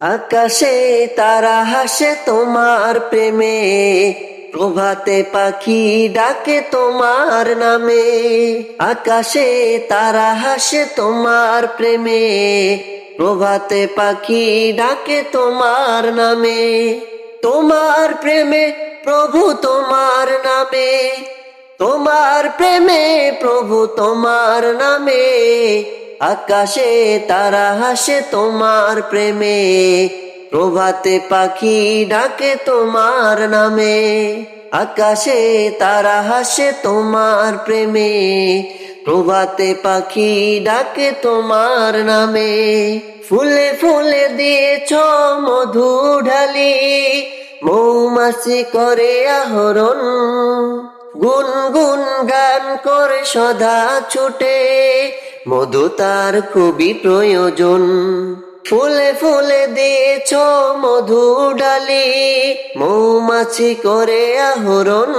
আকাশে তারা হাসে তোমার প্রেমে, প্রভাতে পাখি ডাকে তোমার নামে। আকাশে তারা হাসে তোমার প্রেমে, প্রভাতে পাখি ডাকে তোমার নামে। তোমার প্রেমে প্রভু তোমার নামে, তোমার প্রেমে প্রভু তোমার নামে। আকাশে তারা হাসে তোমার প্রেমে, প্রভাতে পাখি ডাকে তোমার নামে। আকাশে তারা হাসে তোমার প্রেমে, প্রভাতে পাখি ডাকে তোমার নামে। ফুলে ফুলে দিয়েছ মধু ঢালি মৌমাছি করে আহরণ। গুন গুন গান করে সদা ছুটে মধু তার খুবই প্রয়োজন। ফুলে ফুলে দিয়েছ মধু ডালি, মৌমাছি করে আহরণ।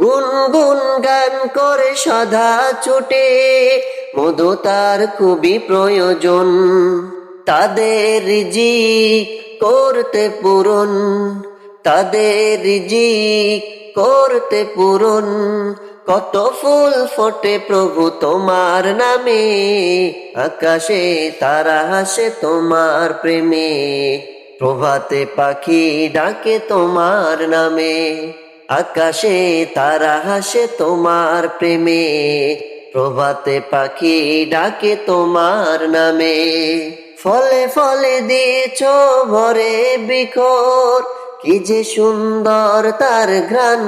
গুন গুন গান করে সদা ছুটে, মধু তার খুবই প্রয়োজন। তাদের রিজিক করতে পূরণ, তাদের রিজিক করতে পূরণ। কত ফুল ফোটে প্রভু তোমার নামে। আকাশে তারা হাসে তোমার প্রেমে। প্রভাতে পাখি ডাকে তোমার নামে। আকাশে তারা হাসে তোমার প্রেমে। প্রভাতে পাখি ডাকে তোমার নামে। ফলে ফলে দিয়েছ ভরে বিখর, কি যে সুন্দর তার ঘ্রাণ।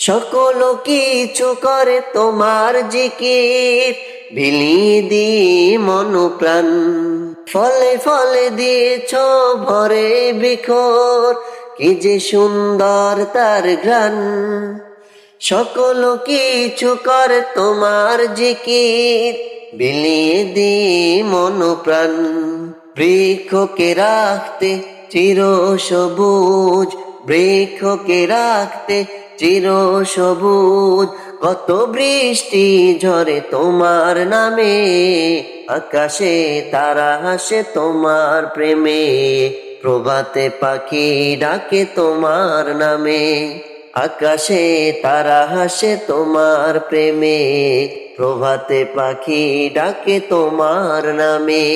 সকল কিছু করে তোমার জিকির। বিলিয়ে দি মন প্রাণ। ফলে ফলে দিয়েছ ভরে বিখর, কি যে সুন্দর তার ঘ্রাণ। সকল কিছু করে তোমার জিকির বিলিয়ে দি মন প্রাণ। বৃক্ষকে রাখতে চির সবুজ, বৃক্ষকে রাখতে চির সবুজ, কত বৃষ্টি ঝরে তোমার নামে, আকাশে তারা হাসে তোমার প্রেমে, প্রভাতে পাখি ডাকে তোমার নামে, আকাশে তারা হাসে তোমার প্রেমে, প্রভাতে পাখি ডাকে তোমার নামে।